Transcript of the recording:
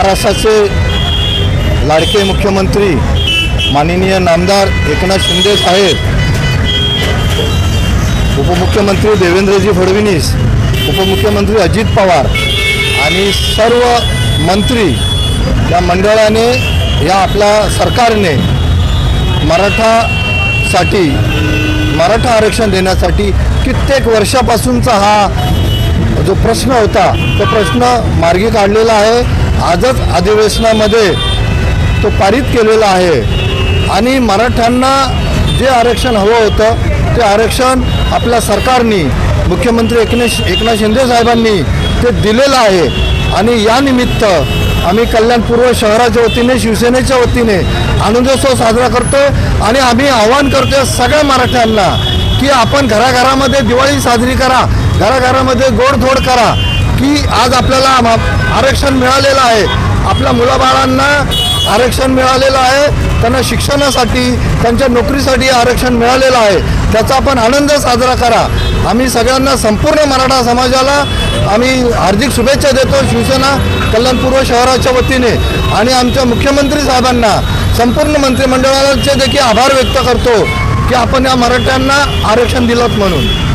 महाराष्ट्राचे लाडके मुख्यमंत्री माननीय नामदार एकनाथ शिंदे साहेब उपमुख्यमंत्री देवेंद्रजी फडणवीस उपमुख्यमंत्री अजित पवार आणि सर्व मंत्री या मंडळाने या आपल्या सरकारने मराठासाठी मराठा आरक्षण देण्यासाठी कित्येक वर्षापासूनचा हा जो प्रश्न होता तो प्रश्न मार्गी काढलेला आहे. आजच अधिवेशनामध्ये तो पारित केलेला आहे. आणि मराठ्यांना जे आरक्षण हवं होतं ते आरक्षण आपल्या सरकारनी मुख्यमंत्री एकनाथ एकनाथ शिंदे साहेबांनी ते दिलेलं आहे. आणि यानिमित्त आम्ही कल्याणपूर्व शहराच्या वतीने शिवसेनेच्या वतीने आनंदोत्सव साजरा करतोय आणि आम्ही आवाहन करतोय सगळ्या मराठ्यांना की आपण घराघरामध्ये दिवाळी साजरी करा घराघरामध्ये गोडधोड करा. की आज आपल्याला मा- आरक्षण मिळालेलं आहे. आपल्या मुलाबाळांना आरक्षण मिळालेलं आहे. त्यांना शिक्षणासाठी त्यांच्या नोकरीसाठी आरक्षण मिळालेलं आहे. त्याचा आपण आनंद साजरा करा. आम्ही सगळ्यांना संपूर्ण मराठा समाजाला आम्ही हार्दिक शुभेच्छा देतो शिवसेना कल्याणपूर्व शहराच्या वतीने. आणि आमच्या मुख्यमंत्री साहेबांना संपूर्ण मंत्रिमंडळाचे देखील आभार व्यक्त करतो की आपण या मराठ्यांना आरक्षण दिलं म्हणून.